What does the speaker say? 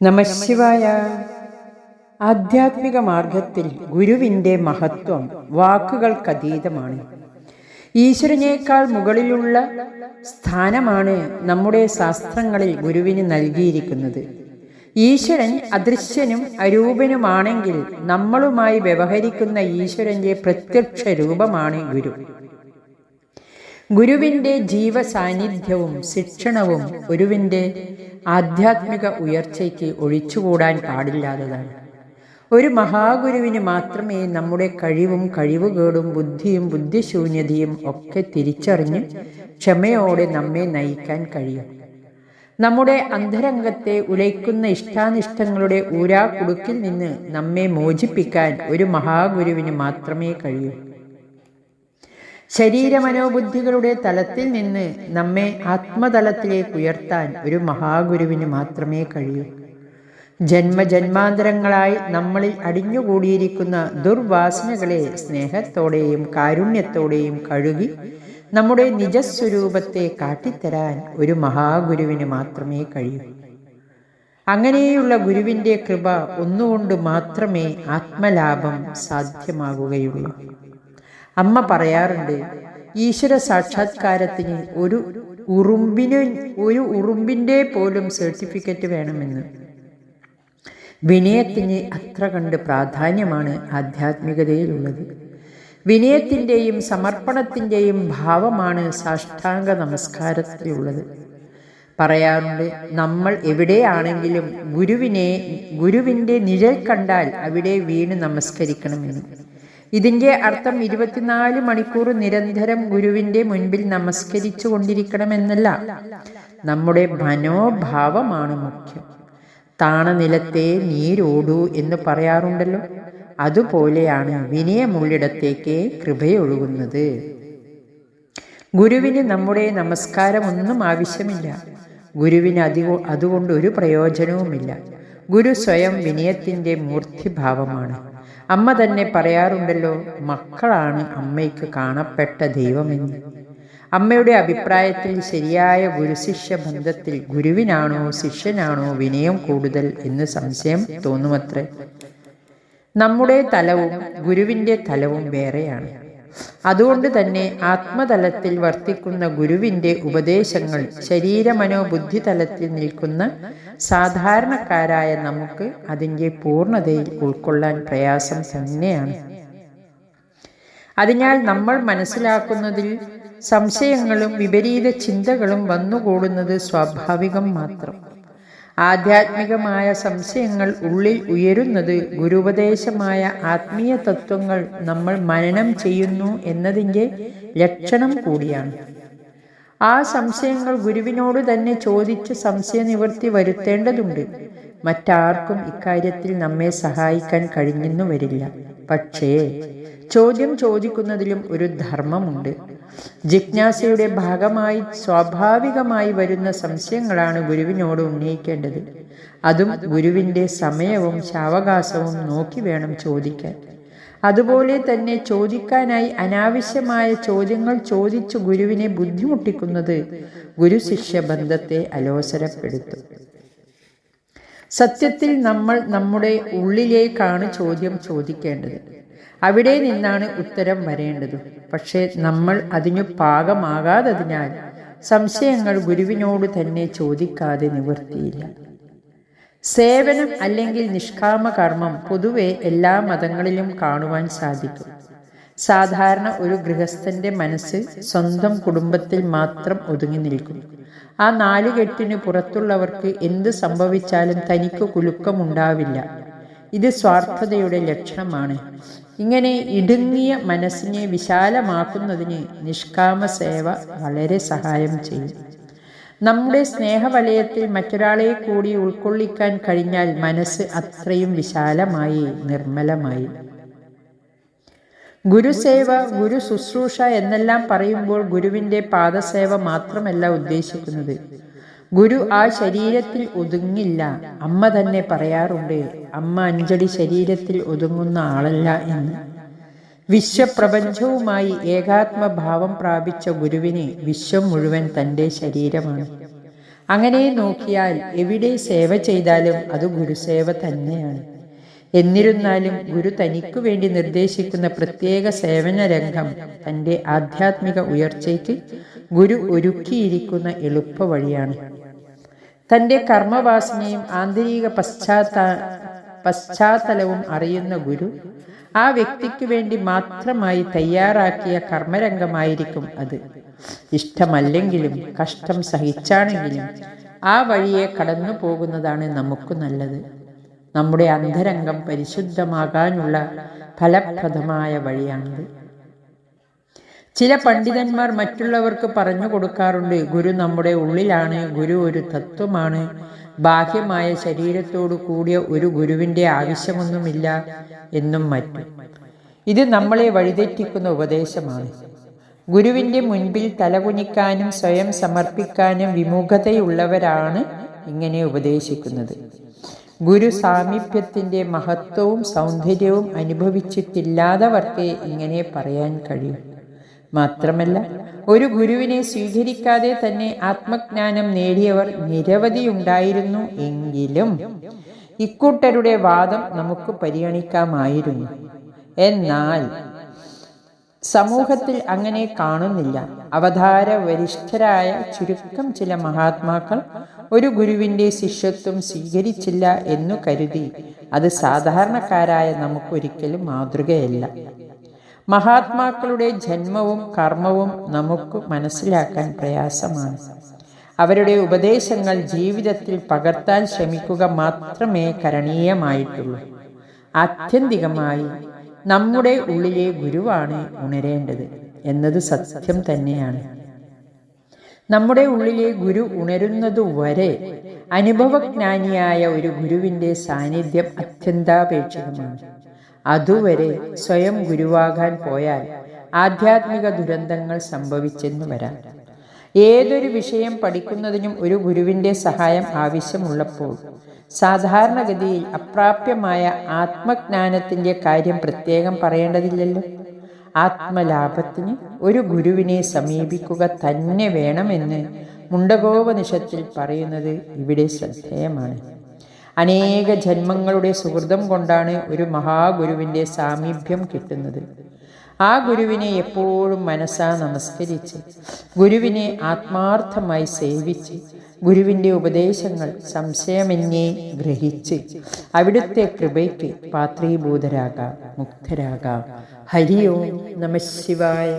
നമശിവായ ആധ്യാത്മിക മാർഗത്തിൽ ഗുരുവിന്റെ മഹത്വം വാക്കുകൾക്കതീതമാണ്. ഈശ്വരനേക്കാൾ മുകളിലുള്ള സ്ഥാനമാണ് നമ്മുടെ ശാസ്ത്രങ്ങളിൽ ഗുരുവിന് നൽകിയിരിക്കുന്നത്. ഈശ്വരൻ അദൃശ്യനും അരൂപനുമാണെങ്കിൽ നമ്മളുമായി വ്യവഹരിക്കുന്ന ഈശ്വരന്റെ പ്രത്യക്ഷ രൂപമാണ് ഗുരു. ഗുരുവിന്റെ ജീവസാന്നിധ്യവും ശിക്ഷണവും ഗുരുവിന്റെ ആധ്യാത്മിക ഉയർച്ചയ്ക്ക് ഒഴിച്ചുകൂടാൻ പാടില്ലാത്തതാണ്. ഒരു മഹാഗുരുവിന് മാത്രമേ നമ്മുടെ കഴിവും കഴിവുകേടും ബുദ്ധിയും ബുദ്ധിശൂന്യതയും ഒക്കെ തിരിച്ചറിഞ്ഞ് ക്ഷമയോടെ നമ്മെ നയിക്കാൻ കഴിയും. നമ്മുടെ അന്തരംഗത്തെ ഉലയ്ക്കുന്ന ഇഷ്ടാനിഷ്ടങ്ങളുടെ ഊരാക്കുടുക്കിൽ നിന്ന് നമ്മെ മോചിപ്പിക്കാൻ ഒരു മഹാഗുരുവിന് മാത്രമേ കഴിയൂ. ശരീരമനോബുദ്ധികളുടെ തലത്തിൽ നിന്ന് നമ്മെ ആത്മതലത്തിലേക്ക് ഉയർത്താൻ ഒരു മഹാഗുരുവിന് മാത്രമേ കഴിയൂ. ജന്മജന്മാന്തരങ്ങളായി നമ്മളിൽ അടിഞ്ഞുകൂടിയിരിക്കുന്ന ദുർവാസനകളെ സ്നേഹത്തോടെയും കാരുണ്യത്തോടെയും കഴുകി നമ്മുടെ നിജസ്വരൂപത്തെ കാട്ടിത്തരാൻ ഒരു മഹാഗുരുവിന് മാത്രമേ കഴിയൂ. അങ്ങനെയുള്ള ഗുരുവിന്റെ കൃപ ഒന്നുകൊണ്ട് മാത്രമേ ആത്മലാഭം സാധ്യമാകുകയുള്ളൂ. അമ്മ പറയാറുണ്ട് ഈശ്വര സാക്ഷാത്കാരത്തിന് ഒരു ഉറുമ്പിന് ഒരു ഉറുമ്പിന്റെ പോലും സർട്ടിഫിക്കറ്റ് വേണമെന്ന്. വിനയത്തിന് അത്ര കണ്ട് പ്രാധാന്യമാണ് ആധ്യാത്മികതയിലുള്ളത്. വിനയത്തിന്റെയും സമർപ്പണത്തിന്റെയും ഭാവമാണ് സാഷ്ടാംഗ നമസ്കാരത്തിലുള്ളത്. പറയാറുണ്ട് നമ്മൾ എവിടെയാണെങ്കിലും ഗുരുവിനെ ഗുരുവിന്റെ നിഴൽ കണ്ടാൽ അവിടെ വീണ് നമസ്കരിക്കണമെന്ന്. ഇതിന്റെ അർത്ഥം ഇരുപത്തിനാല് മണിക്കൂർ നിരന്തരം ഗുരുവിന്റെ മുൻപിൽ നമസ്കരിച്ചു കൊണ്ടിരിക്കണമെന്നല്ല നമ്മുടെ മനോഭാവമാണ് മുഖ്യം. താണനിലത്തെ നീരോടു എന്ന് പറയാറുണ്ടല്ലോ. അതുപോലെയാണ് വിനയമുള്ളിടത്തേക്ക് കൃപയൊഴുകുന്നത്. ഗുരുവിന് നമ്മുടെ നമസ്കാരം ഒന്നും ആവശ്യമില്ല. ഗുരുവിന് അതി അതുകൊണ്ട് ഒരു പ്രയോജനവുമില്ല. ഗുരു സ്വയം വിനയത്തിന്റെ മൂർത്തിഭാവമാണ്. അമ്മ തന്നെ പറയാറുണ്ടല്ലോ മക്കളാണ് അമ്മയ്ക്ക് കാണപ്പെട്ട ദൈവമെന്ന്. അമ്മയുടെ അഭിപ്രായത്തിൽ ശരിയായ ഗുരുശിഷ്യ ബന്ധത്തിൽ ഗുരുവിനാണോ ശിഷ്യനാണോ വിനയം കൂടുതൽ എന്ന് സംശയം തോന്നുമത്രേ. നമ്മുടെ തലവും ഗുരുവിന്റെ തലവും വേറെയാണ്. അതുകൊണ്ട് തന്നെ ആത്മതലത്തിൽ വർത്തിക്കുന്ന ഗുരുവിന്റെ ഉപദേശങ്ങൾ ശരീരമനോബുദ്ധി തലത്തിൽ നിൽക്കുന്ന സാധാരണക്കാരായ നമുക്ക് അതിന്റെ പൂർണതയിൽ ഉൾക്കൊള്ളാൻ പ്രയാസം തന്നെയാണ്. അതിനാൽ നമ്മൾ മനസ്സിലാക്കുന്നതിൽ സംശയങ്ങളും വിപരീത ചിന്തകളും വന്നുകൂടുന്നത് സ്വാഭാവികം മാത്രം. ആധ്യാത്മികമായ സംശയങ്ങൾ ഉള്ളിൽ ഉയരുന്നത് ഗുരുപദേശമായ ആത്മീയ തത്വങ്ങൾ നമ്മൾ മനനം ചെയ്യുന്നു എന്നതിന്റെ ലക്ഷണം കൂടിയാണ്. ആ സംശയങ്ങൾ ഗുരുവിനോട് തന്നെ ചോദിച്ച് സംശയനിവൃത്തി വരുത്തേണ്ടതുണ്ട്. മറ്റാർക്കും ഇക്കാര്യത്തിൽ നമ്മെ സഹായിക്കാൻ കഴിഞ്ഞെന്നു വരില്ല. പക്ഷേ ചോദ്യം ചോദിക്കുന്നതിലും ഒരു ധർമ്മമുണ്ട്. ജിജ്ഞാസയുടെ ഭാഗമായി സ്വാഭാവികമായി വരുന്ന സംശയങ്ങളാണ് ഗുരുവിനോട് ഉന്നയിക്കേണ്ടത്. അതും ഗുരുവിന്റെ സമയവും ശാവകാശവും നോക്കി വേണം ചോദിക്കാൻ. അതുപോലെ തന്നെ ചോദിക്കാനായി അനാവശ്യമായ ചോദ്യങ്ങൾ ചോദിച്ചു ഗുരുവിനെ ബുദ്ധിമുട്ടിക്കുന്നത് ഗുരു ശിഷ്യ ബന്ധത്തെ അലോസരപ്പെടുത്തും. സത്യത്തിൽ നമ്മൾ നമ്മുടെ ഉള്ളിലേക്കാണ് ചോദ്യം ചോദിക്കേണ്ടത്. അവിടെ നിന്നാണ് ഉത്തരം വരേണ്ടത്. പക്ഷേ നമ്മൾ അതിനു പാകമാകാത്തതിനാൽ സംശയങ്ങൾ ഗുരുവിനോട് തന്നെ ചോദിക്കാതെ നിവർത്തിയില്ല. സേവനം അല്ലെങ്കിൽ നിഷ്കാമ കർമ്മം പൊതുവെ എല്ലാ മതങ്ങളിലും കാണുവാൻ സാധിക്കും. സാധാരണ ഒരു ഗൃഹസ്ഥന്റെ മനസ്സ് സ്വന്തം കുടുംബത്തിൽ മാത്രം ഒതുങ്ങി നിൽക്കും. ആ നാലുകെട്ടിന് പുറത്തുള്ളവർക്ക് എന്ത് സംഭവിച്ചാലും തനിക്ക് കുലുക്കമുണ്ടാവില്ല. ഇത് സ്വാർത്ഥതയുടെ ലക്ഷണമാണ്. ഇങ്ങനെ ഇടുങ്ങിയ മനസ്സിനെ വിശാലമാക്കുന്നതിന് നിഷ്കാമ സേവ വളരെ സഹായം ചെയ്യും. നമ്മുടെ സ്നേഹവലയത്തിൽ മറ്റൊരാളെ കൂടി ഉൾക്കൊള്ളിക്കാൻ കഴിഞ്ഞാൽ മനസ്സ് അത്രയും വിശാലമായി നിർമ്മലമായി. ഗുരുസേവ ഗുരു ശുശ്രൂഷ എന്നെല്ലാം പറയുമ്പോൾ ഗുരുവിന്റെ പാദസേവ മാത്രമല്ല ഉദ്ദേശിക്കുന്നത്. ഗുരു ആ ശരീരത്തിൽ ഒതുങ്ങില്ല. അമ്മ തന്നെ പറയാറുണ്ട് അമ്മ അഞ്ചടി ശരീരത്തിൽ ഒതുങ്ങുന്ന ആളല്ല എന്ന്. വിശ്വപ്രപഞ്ചവുമായി ഏകാത്മഭാവം പ്രാപിച്ച ഗുരുവിന് വിശ്വം മുഴുവൻ തന്റെ ശരീരമാണ്. അങ്ങനെ നോക്കിയാൽ എവിടെ സേവ ചെയ്താലും അത് ഗുരുസേവ തന്നെയാണ്. എന്നിരുന്നാലും ഗുരു തനിക്കു വേണ്ടി നിർദ്ദേശിക്കുന്ന പ്രത്യേക സേവന രംഗം തന്റെ ആധ്യാത്മിക ഉയർച്ചയ്ക്ക് ഗുരു ഒരുക്കിയിരിക്കുന്ന എളുപ്പ വഴിയാണ് തന്റെ കർമ്മവാസനയും ആന്തരിക പശ്ചാത്ത പശ്ചാത്തലവും അറിയുന്ന ഗുരു ആ വ്യക്തിക്ക് വേണ്ടി മാത്രമായി തയ്യാറാക്കിയ കർമ്മരംഗമായിരിക്കും അത്. ഇഷ്ടമല്ലെങ്കിലും കഷ്ടം സഹിച്ചാണെങ്കിലും ആ വഴിയെ കടന്നു പോകുന്നതാണ് നമുക്ക് നല്ലത്. നമ്മുടെ അന്തരംഗം പരിശുദ്ധമാകാനുള്ള ഫലപ്രദമായ വഴിയാണിത്. ചില പണ്ഡിതന്മാർ മറ്റുള്ളവർക്ക് പറഞ്ഞു കൊടുക്കാറുണ്ട് ഗുരു നമ്മുടെ ഉള്ളിലാണ് ഗുരു ഒരു തത്വമാണ്. ബാഹ്യമായ ശരീരത്തോടു കൂടിയ ഒരു ഗുരുവിന്റെ ആവശ്യമൊന്നുമില്ല എന്നും മറ്റും. ഇത് നമ്മളെ വഴിതെറ്റിക്കുന്ന ഉപദേശമാണ്. ഗുരുവിന്റെ മുൻപിൽ തലകുനിക്കാനും സ്വയം സമർപ്പിക്കാനും വിമുഖതയുള്ളവരാണ് ഇങ്ങനെ ഉപദേശിക്കുന്നത്. ഗുരു സാമീപ്യത്തിന്റെ മഹത്വവും സൗന്ദര്യവും അനുഭവിച്ചിട്ടില്ലാത്തവർക്ക് ഇങ്ങനെ പറയാൻ കഴിയും. മാത്രമല്ല ഒരു ഗുരുവിനെ സ്വീകരിക്കാതെ തന്നെ ആത്മജ്ഞാനം നേടിയവർ നിരവധി ഉണ്ടായിരുന്നു എങ്കിലും ഇക്കൂട്ടരുടെ വാദം നമുക്ക് പരിഗണിക്കാമായിരുന്നു. എന്നാൽ സമൂഹത്തിൽ അങ്ങനെ കാണുന്നില്ല. അവതാര വരിഷ്ഠരായ ചുരുക്കം ചില മഹാത്മാക്കൾ ഒരു ഗുരുവിന്റെ ശിഷ്യത്വം സ്വീകരിച്ചില്ല എന്നു കരുതി. അത് സാധാരണക്കാരായ നമുക്കൊരിക്കലും മാതൃകയല്ല. മഹാത്മാക്കളുടെ ജന്മവും കർമ്മവും നമുക്ക് മനസ്സിലാക്കാൻ പ്രയാസമാണ്. അവരുടെ ഉപദേശങ്ങൾ ജീവിതത്തിൽ പകർത്താൻ ശ്രമിക്കുക മാത്രമേ കരണീയമായിട്ടുള്ളൂ. ആത്യന്തികമായി നമ്മുടെ ഉള്ളിലെ ഗുരുവാണ് ഉണരേണ്ടത് എന്നത് സത്യം തന്നെയാണ്. നമ്മുടെ ഉള്ളിലെ ഗുരു ഉണരുന്നതുവരെ അനുഭവജ്ഞാനിയായ ഒരു ഗുരുവിന്റെ സാന്നിധ്യം അത്യന്താപേക്ഷിതമാണ്. അതുവരെ സ്വയം ഗുരുവാകാൻ പോയാൽ ആധ്യാത്മിക ദുരന്തങ്ങൾ സംഭവിച്ചെന്നു വരാം. ഏതൊരു വിഷയം പഠിക്കുന്നതിനും ഒരു ഗുരുവിന്റെ സഹായം ആവശ്യമുള്ളപ്പോൾ സാധാരണഗതിയിൽ അപ്രാപ്യമായ ആത്മജ്ഞാനത്തിന്റെ കാര്യം പ്രത്യേകം പറയേണ്ടതില്ലല്ലോ. ആത്മലാഭത്തിന് ഒരു ഗുരുവിനെ സമീപിക്കുക തന്നെ വേണമെന്ന് മുണ്ടകോപനിഷത്തിൽ പറയുന്നത് ഇവിടെ ശ്രദ്ധേയമാണ്. അനേക ജന്മങ്ങളുടെ സുഹൃതം കൊണ്ടാണ് ഒരു മഹാഗുരുവിന്റെ സാമീപ്യം കിട്ടുന്നത്. ആ ഗുരുവിനെ എപ്പോഴും മനസ്സാ നമസ്കരിച്ച് ഗുരുവിനെ ആത്മാർത്ഥമായി സേവിച്ച് ഗുരുവിന്റെ ഉപദേശങ്ങൾ സംശയമെന്നേ ഗ്രഹിച്ച് അവിടുത്തെ കൃപയ്ക്ക് പാത്രീഭൂതരാകാം മുക്തരാകാം. ഹരി ഓം നമ ശിവായ.